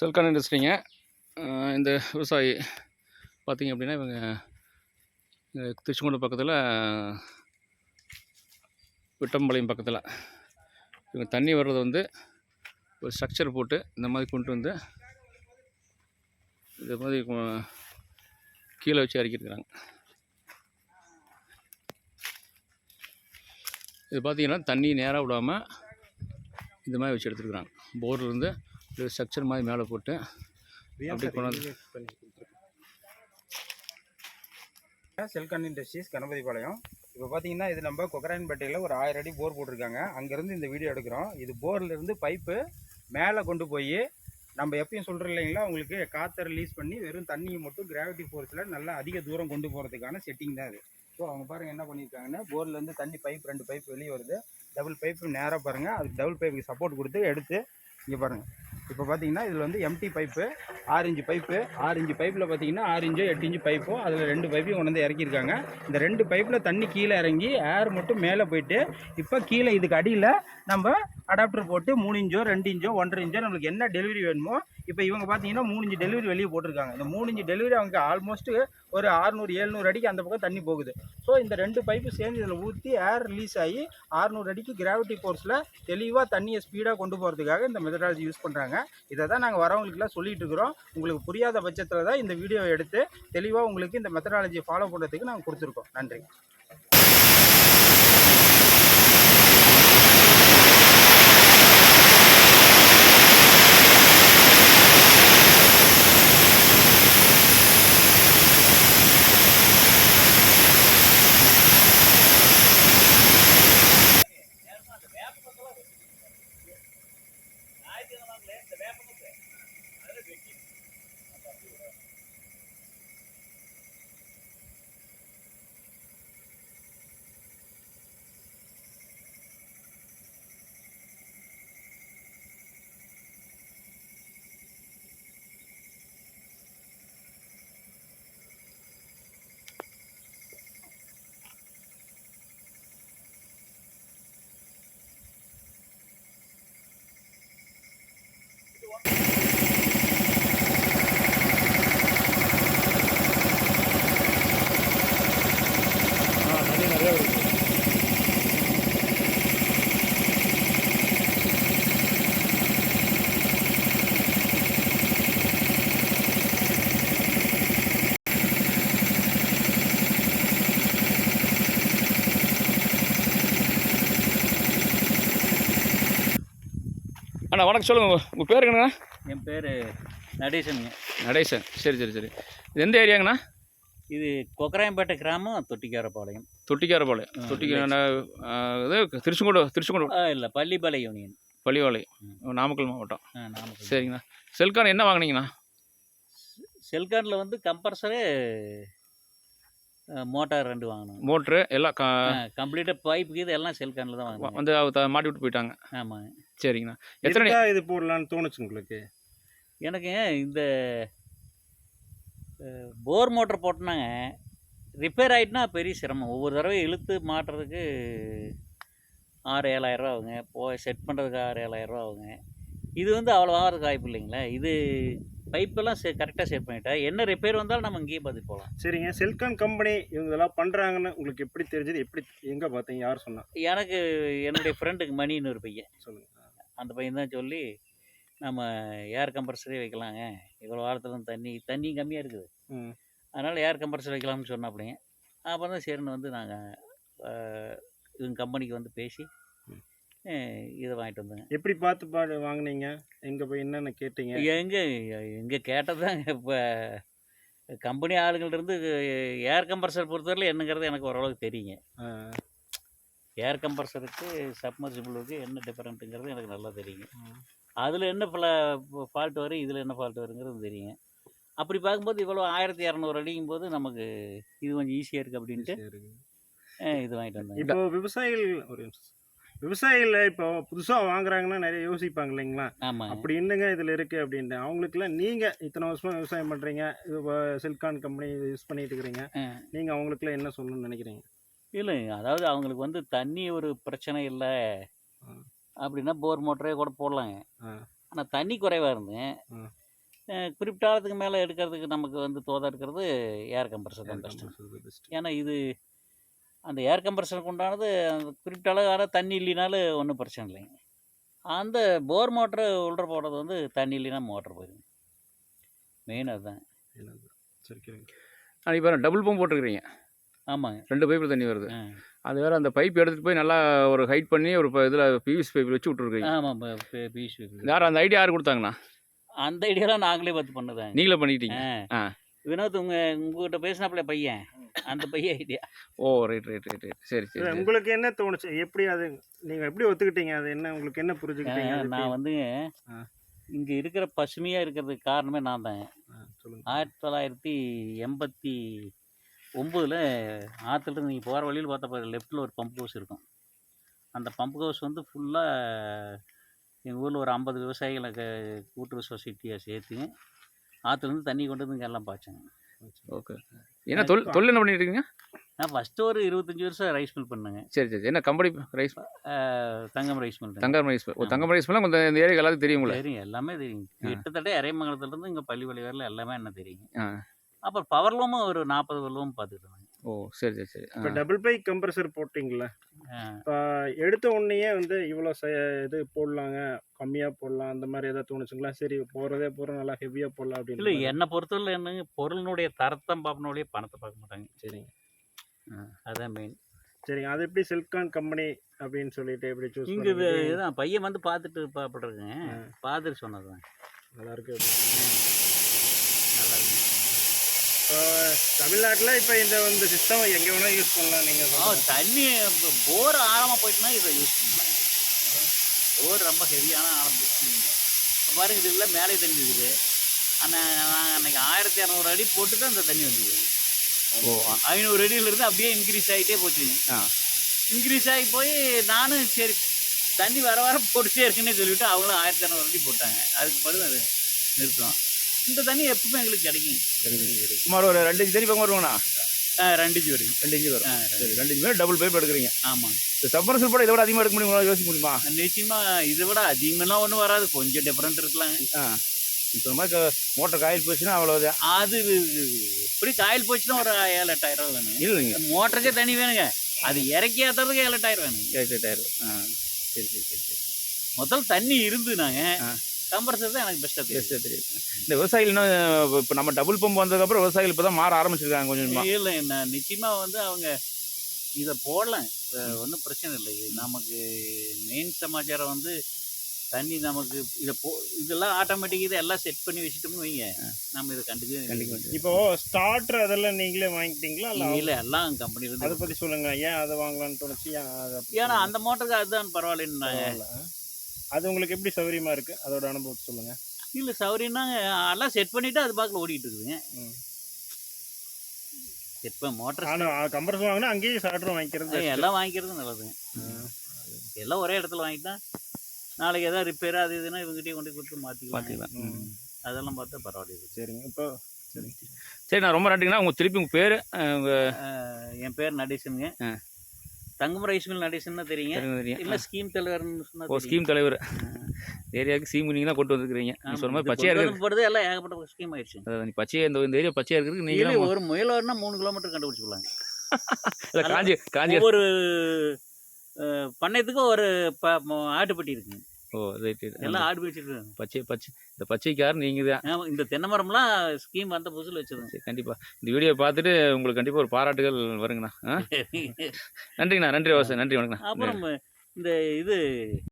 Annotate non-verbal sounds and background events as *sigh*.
செல்கான் இண்டஸ்ட்ரிங்க. இந்த விவசாயி பார்த்திங்க அப்படின்னா இவங்க திருச்செங்கோடு பக்கத்தில் விட்டம்பாளையம் பக்கத்தில். இவங்க தண்ணி வர்றது வந்து ஒரு ஸ்ட்ரக்சர் போட்டு இந்த மாதிரி கொண்டு வந்து இது மாதிரி கீழே வச்சு இறக்கியிருக்கிறாங்க இது பார்த்திங்கன்னா தண்ணி நேராக விடாமல் இந்த மாதிரி வச்சு எடுத்துருக்குறாங்க. போர்லேருந்து ஒரு ஸ்ட்ரக்சர் மாதிரி மேலே போட்டு அப்படியே கொண்டாந்து செல்கன் இண்டஸ்ட்ரீஸ் கணபதிபாளையம். இப்போ பார்த்தீங்கன்னா இது நம்ம கொக்கராயன்பேட்டையில் ஒரு ஆயிரம் அடி போர் போட்டிருக்காங்க. அங்கேருந்து இந்த வீடியோ எடுக்கிறோம். இது போர்ல இருந்து பைப்பு மேலே கொண்டு போய் நம்ம எப்பயும் சொல்கிறோம் இல்லைங்களா உங்களுக்கு காற்றை ரிலீஸ் பண்ணி வெறும் தண்ணியை மட்டும் கிராவிட்டி ஃபோர்ஸில் நல்லா அதிக தூரம் கொண்டு போகிறதுக்கான செட்டிங் தான் இது. ஸோ அவங்க பாருங்கள் என்ன பண்ணியிருக்காங்கன்னா போர்லேருந்து தண்ணி பைப் ரெண்டு பைப் வெளியே வருது. டபுள் பைப்பு நேராக பாருங்கள் அதுக்கு டபுள் பைப்புக்கு சப்போர்ட் கொடுத்து எடுத்து இங்கே பாருங்கள் இப்போ பார்த்தீங்கன்னா இதில் வந்து empty pipe orange pipe orange பைப்பில் பார்த்தீங்கன்னா ஆறு எட்டு இன்ச்சு பைப்பும் அதில் ரெண்டு பைப்பையும் கொண்டு வந்து இறக்கியிருக்காங்க. இந்த ரெண்டு பைப்பில் தண்ணி கீழே இறங்கி ஏர் மட்டும் மேலே போயிட்டு இப்போ கீழே இதுக்கு அடியில் நம்ம அடாப்டர் போட்டு மூணு இன்ச்சோ ரெண்டு இன்ச்சோ ஒன்றரை இன்ச்சோ நம்மளுக்கு என்ன டெலிவரி வேணுமோ இப்போ இவங்க பார்த்தீங்கன்னா மூணு இன்ச்சு டெலிவரி வெளியே போட்டிருக்காங்க. இந்த மூணு இன்ச்சு டெலிவரி அவங்க ஆல்மோஸ்ட்டு ஒரு ஆறுநூறு எழுநூறு அடிக்கு அந்த பக்கம் தண்ணி போகுது. ஸோ இந்த ரெண்டு பைப்பு சேர்ந்து இதில் ஊற்றி ஏர் ரிலீஸ் ஆகி ஆறுநூறு அடிக்கு கிராவிட்டி ஃபோர்ஸில் தெளிவாக தண்ணியை ஸ்பீடாக கொண்டு போகிறதுக்காக இந்த மெத்தடாலஜி யூஸ் பண்ணுறாங்க இதை தான் நாங்கள் வரவங்களுக்குலாம் சொல்லிட்டு இருக்கிறோம். உங்களுக்கு புரியாத பட்சத்தில் தான் இந்த வீடியோவை எடுத்து தெளிவாக உங்களுக்கு இந்த மெத்தடாலஜியை ஃபாலோ பண்ணுறதுக்கு நாங்கள் கொடுத்துருக்கோம். நன்றி. அண்ணா வணக்கம். சொல்லுங்கள் உங்கள் பேர் என்னங்கண்ணா? என் பேர் நடேசனுங்க. நடேசன். சரி சரி சரி. இது எந்த ஏரியாங்கண்ணா? இது கொக்கராயம்பேட்டை கிராமம் தொட்டிக்காரப்பாளையம் தொட்டிக்காரபாளையம். ஆ, தொட்டிக்கார இது திருச்செங்கோடு திருச்செங்கோடு இல்லை பள்ளிப்பாளையம் யூனியன். பள்ளிவாளையம் நாமக்கல் மாவட்டம். நாமக்கல். சரிங்கண்ணா. செல்கான் என்ன வாங்குனீங்கண்ணா? செல்கானில் வந்து கம்ப்ரஸரு மோட்டார் ரெண்டு வாங்கினோம் மோட்ரு எல்லாம் கம்ப்ளீட்டாக பைப்புக்கு இது எல்லாம் செல்கானில் தான் வாங்கினோம் வந்து மாட்டி விட்டு போயிட்டாங்க. ஆமாங்க சரிங்கண்ணா. எத்தனை இது போடலான்னு தோணுச்சு உங்களுக்கு? எனக்கு இந்த போர் மோட்டர் போட்டோன்னாங்க ரிப்பேர் ஆகிட்டுனா பெரிய சிரமம். ஒவ்வொரு தடவை இழுத்து மாட்டுறதுக்கு ஆறு ஏழாயிரரூவா ஆகுங்க. போய் செட் பண்ணுறதுக்கு ஆறு ஏழாயிரரூவா ஆகுங்க. இது வந்து அவ்வளோ ஆகிறதுக்கு வாய்ப்பு இல்லைங்களே? இது பைப்பெல்லாம் செ கரெக்டாக செட் பண்ணிட்டா என்ன ரிப்பேர் வந்தாலும் நம்ம இங்கேயே பார்த்துட்டு போகலாம். சரிங்க. செல்கான் கம்பெனி இவங்க இதெல்லாம் பண்ணுறாங்கன்னு உங்களுக்கு எப்படி தெரிஞ்சது? எப்படி எங்கே பார்த்தீங்க? யார் சொன்னா? எனக்கு என்னுடைய ஃப்ரெண்டுக்கு மணின்னு ஒரு பையன். சொல்லுங்க. அந்த பையன் தான் சொல்லி நம்ம ஏர் கம்ப்ரஸரே வைக்கலாங்க. இவ்வளோ வாரத்தில் தண்ணி தண்ணி கம்மியாக இருக்குது. அதனால் ஏர் கம்ப்ரஸர் வைக்கலாம்னு சொன்னாப்புலைங்க அப்புறம் தான் சரின்னு வந்து நாங்கள் இவங்க கம்பெனிக்கு வந்து பேசி இதை வாங்கிட்டு வந்தோங்க. எப்படி பார்த்து பா வாங்குனீங்க? எங்கே போய் என்னென்ன கேட்டீங்க? எங்கே எங்கே கேட்டது தாங்க இப்போ கம்பெனி ஆளுங்கள்ட்ட ஏர் கம்ப்ரஸர் பொறுத்தவரையில் என்னங்கிறது எனக்கு ஓரளவுக்கு தெரியுங்க. ஏர் கம்ப்ரஸருக்கு சப்மர்சிபிளுக்கு என்ன டிஃப்ரெண்ட்டுங்கிறது எனக்கு நல்லா தெரியுங்க. அதில் என்ன ஃபால்ட் வரும் இதில் என்ன ஃபால்ட் வருங்கிறது தெரியுங்க. அப்படி பார்க்கும்போது இவ்வளோ ஆயிரத்தி இரநூறு அடிக்கும் போது நமக்கு இது கொஞ்சம் ஈஸியாக இருக்குது அப்படின்ட்டு இது வாங்கிட்டு வந்தேன். இப்போ விவசாயிகள் ஒரு. விவசாயிகள் இப்போ புதுசாக வாங்குறாங்கன்னா நிறைய யோசிப்பாங்க இல்லைங்களா? அப்படி என்னங்க இதில் இருக்குது அப்படின்ட்டு. அவங்களுக்குலாம் நீங்கள் இத்தனை வருஷமா விவசாயம் பண்ணுறீங்க இது செல்கான் கம்பெனி யூஸ் பண்ணிட்டு இருக்கிறீங்க. நீங்கள் அவங்களுக்குலாம் என்ன சொல்லணும்னு நினைக்கிறீங்க? இல்லை அதாவது அவங்களுக்கு வந்து தண்ணி ஒரு பிரச்சனை இல்லை. அப்படின்னா போர் மோட்டரே கூட போடலாங்க. ஆனால் தண்ணி குறைவாக இருந்து குறிப்பிட்ட ஆழத்துக்கு மேலே எடுக்கிறதுக்கு நமக்கு வந்து தோதா இருக்கிறது ஏர் கம்ப்ரஸர் தான் கஷ்டம் ஏன்னா இது அந்த ஏர் கம்ப்ரஸருக்கு உண்டானது அந்த குறிப்பிட்ட அளவு தண்ணி இல்லைனாலும் ஒன்றும் பிரச்சனை இல்லைங்க. அந்த போர் மோட்ரு உள்ள போடுறது வந்து தண்ணி இல்லைன்னா மோட்டர் போயிடுங்க. மெயின் அதுதான். சரி சரிங்க இப்போ டபுள் பம்ப் போட்டிருக்கிறீங்க. ஆமாங்க. ரெண்டு பைப்பில் தண்ணி வருது. அது வேற அந்த பைப் எடுத்துகிட்டு போய் நல்லா ஒரு ஹைட் பண்ணி ஒரு இதில் பிவிசி பைப் வச்சு விட்ருக்கீங்க ஆமாம் பீஸ் யார் அந்த ஐடியா யார் கொடுத்தாங்கண்ணா? அந்த ஐடியாலாம் நாங்களே பார்த்து பண்ணதாங்க. நீங்களே ஆ. வினோத் உங்க உங்ககிட்ட பேசினாப்புல பையன். அந்த பையன் ஐடியா ஓ ரைட் ரைட் ரைட் ரைட் சரி சரி. உங்களுக்கு என்ன தோணுச்சு? எப்படி அது நீங்க எப்படி ஒத்துக்கிட்டீங்க? அது என்ன உங்களுக்கு என்ன புரிஞ்சுக்கிட்டீங்க? நான் ஆ. இங்கே இருக்கிற பசுமையாக இருக்கிறதுக்கு காரணமே நான் தான். ஆயிரத்தி தொள்ளாயிரத்தி எண்பத்தி ஒம்போதில் ஆற்றுலேருந்து நீங்கள் போகிற வழியில் பார்த்தா லெஃப்ட்டில் ஒரு பம்ப் ஹவுஸ் இருக்கும். அந்த பம்ப் ஹவுஸ் வந்து ஃபுல்லாக எங்கள் ஊரில் ஒரு ஐம்பது விவசாயிகளை கூட்டுறவு சொசைட்டியை சேர்த்துங்க ஆற்றுலேருந்து தண்ணி கொண்டு வந்து இங்கே எல்லாம் பாய்ச்சாங்க. ஓகே என்ன தொல் தொழில் என்ன பண்ணிட்டு இருக்கீங்க நான் ஃபஸ்ட்டு ஒரு இருபத்தஞ்சி வருஷம் ரைஸ் மில் பண்ணேங்க. சரி சரி என்ன company rice Thangam rice mill Thangam rice ஓ தங்கம் ரைஸ் மில்லாம் கொஞ்சம் இந்த ஏரியா எல்லாத்துக்கும் தெரியும் உங்களை. தெரியும் எல்லாமே தெரியும். கிட்டத்தட்ட இறைமங்கலத்துலேருந்து இங்கே பள்ளிவழி வரல எல்லாமே என்ன தெரியுங்க ஆ. அப்புறம் பவர் லூமும் ஒரு நாற்பது லூம் பார்த்துக்கிட்டாங்க ஓ சரி சரி சரி. இப்போ. டபுள் பை கம்ப்ரஸர் போட்டிங்களா இப்போ எடுத்த உடனேயே வந்து இவ்வளோ ச இது போடலாங்க கம்மியாக போடலாம் அந்த மாதிரி ஏதாவது தோணுச்சுங்களா? சரி போகிறதே போகிற நல்லா ஹெவியாக போடலாம் இல்லை அப்படின்னு என்னை பொறுத்தவரை என்னங்க பொருளினுடைய தரத்தை பார்க்கணுடைய பணத்தை பார்க்க மாட்டாங்க. சரிங்க. அதான் மெயின் சரிங்க அது எப்படி சில்கான் கம்பெனி அப்படின்னு சொல்லிட்டு எப்படி சூஸ் இங்கே இதுதான் பையன் வந்து பார்த்துட்டு பார்ப்பட்டுருக்குங்க ஆ. பார்த்துட்டு சொன்னது தான் நல்லா இருக்கு தமிழ்நாட்டில் இப்போ இந்த இந்த சிஸ்டம் எங்கே வேணால் யூஸ் பண்ணலாம் நீங்கள் தண்ணி போர் ஆழமாக போயிட்டுனா இதை யூஸ் பண்ணலாம். போர் ரொம்ப ஹெவியான ஆழம் யூஸ் பண்ணுங்க இப்போ பாருங்க இது இல்லை மேலே தண்ணி இருக்குது. ஆனால் நாங்கள் அன்றைக்கி ஆயிரத்தி இரநூறு அடி போட்டு தான் இந்த தண்ணி வந்தது. ஓ. ஐநூறு அடியிலிருந்து அப்படியே இன்க்ரீஸ் ஆகிட்டே போச்சுங்க ஆ. இன்க்ரீஸ் ஆகி போய் நானும் சரி தண்ணி வர வர போட்டுட்டே இருக்குன்னு சொல்லிவிட்டு அவங்களும் ஆயிரத்தி இரநூறு அடி போட்டாங்க. அதுக்கு பதில் அது நிறுத்தம். இந்த தண்ணி எப்பவுமே எங்களுக்கு கிடைக்கும். சுமார் ஒரு ரெண்டு இன்ச்சு தண்ணி பக்கம் வருவாங்கண்ணா ஆ, ரெண்டு இன்ச்சு வரைக்கும் ரெண்டு இன்ச்சு வரும். ஆ, சரி ரெண்டு இன்ச்சு மேலே டபுள் பைப் எடுக்கிறீங்க. ஆமாம் இந்த சப்பரசல் போட இதை விட அதிகமாக எடுக்க முடியும்? யோசிக்க முடியுமா? நிச்சயமாக இதை விட அதிகமெல்லாம் ஒன்றும் வராது. கொஞ்சம் டிஃப்ரெண்ட் இருக்கலாங்க ஆ. இப்போ மாதிரி மோட்டர் காயில் போச்சுன்னா அவ்வளோதான் அது எப்படி காயில் போச்சுன்னா ஒரு ஏழு எட்டாயிரம் ரூபா வேணுங்க இல்லைங்க. மோட்டருக்கே தண்ணி வேணுங்க. அது இறக்கி ஏற்றுறதுக்கு ஏழு எட்டாயிரம் சரி சரி டயர் ஆ. சரி சரி சரி சரி. முதல் தண்ணி இருந்து கம்ப்ரஸர் தான் எனக்கு பெஸ்ட்டாக தெரியும் சரி தெரியும் இந்த விவசாயிகள் இன்னும் இப்போ நம்ம டபுள் பம்ப் வந்ததுக்கப்புறம் விவசாயிகள் இப்போ தான் மாற ஆரம்பிச்சிருக்காங்க கொஞ்சம். இல்லை நான் நிச்சயமாக வந்து அவங்க இதை போடலாம் ஒன்றும் பிரச்சனை இல்லை. இது நமக்கு மெயின் சமாச்சாரம் வந்து தண்ணி நமக்கு இதை போ இதெல்லாம் ஆட்டோமேட்டிக் இதை எல்லாம் செட் பண்ணி வச்சுட்டோம்னு வைங்க. நம்ம இதை கண்டுக்கவே கண்டிக்க இப்போ ஸ்டார்டர் அதெல்லாம் நீங்களே வாங்கிட்டீங்களா? இல்லை இல்லை எல்லாம் கம்பெனிலேருந்து அதை பற்றி சொல்லுங்க ஏன் அதை வாங்கலாம்னு தோணுச்சு? ஏன் ஏன்னா அந்த மோட்டருக்கு அதுதான் பரவாயில்லன்னாங்க. பரவாயில்ல, ஆ? அது உங்களுக்கு எப்படி சௌகரியமா இருக்கு? அதோட அனுபவத்தை சொல்லுங்க. இல்லை சௌரியம்னா எல்லாம் செட் பண்ணிவிட்டு அது பாக்கில் ஓடிட்டு இருக்குதுங்க பண்ண மோட்டர் ஆனா கம்ப்ரஸ் வாங்கினா அங்கேயே ஸ்டார்டர் வாங்கிக்கிறது. எல்லாம் வாங்கிக்கிறது நல்லதுங்க எல்லாம் ஒரே இடத்துல வாங்கிட்டா நாளைக்கு எதாவது ரிப்பேர் அது இதுன்னா இவங்ககிட்டயே கொண்டு கொடுத்து மாற்றிக்கலாம் பார்த்துக்கலாம் ம். அதெல்லாம் பார்த்தா பரவாயில்ல சரிங்க. இப்போ சரி. சரி நான் ரொம்ப நன்றிங்கண்ணா. உங்கள் திருப்பி உங்கள் பேர் என் பேர் நடேசனுங்க. ஆ. தங்கம் ரைஸ் மில் நடேசன் தெரியுங்க. இல்லை ஸ்கீம் தலைவர்னு சொன்னா ஓ. ஸ்கீம் தலைவர். ஏரியாவுக்கு ஸ்கீம் நீங்கள் தான் கொண்டு வந்துருக்கிறீங்க. சொன்ன மாதிரி பச்சையாக வந்து போறது எல்லாம் ஏகப்பட்ட ஸ்கீம் ஆயிடுச்சு. நீ பச்சையாக இந்த இந்த ஏரியா பச்சையாக இருக்கிறதுக்கு நீங்கள் ஒரு முயல் வரனா மூணு கிலோமீட்டர் கண்டுபிடிச்சிக்கலாங்க *laughs* இல்லை காஞ்சி காஞ்சி ஒரு ப ம- ஆட்டுப்பட்டி இருக்குங்க. ஓ ரைட் எல்லாம் ஆடு வச்சுருக்காங்க பச்சை பச்சை இந்த பச்சைக்கார் நீங்கள் தான். ஆமா இந்த தென்னை மரம்லாம் ஸ்கீம் வந்த புதுசில் வச்சதுங்க சரி கண்டிப்பாக இந்த வீடியோ பார்த்துட்டு உங்களுக்கு கண்டிப்பாக ஒரு பாராட்டுகள் வருங்கண்ணா *laughs* நன்றிங்கண்ணா நன்றி வாசன் நன்றி வணக்கண்ணா. அப்புறம் இந்த இது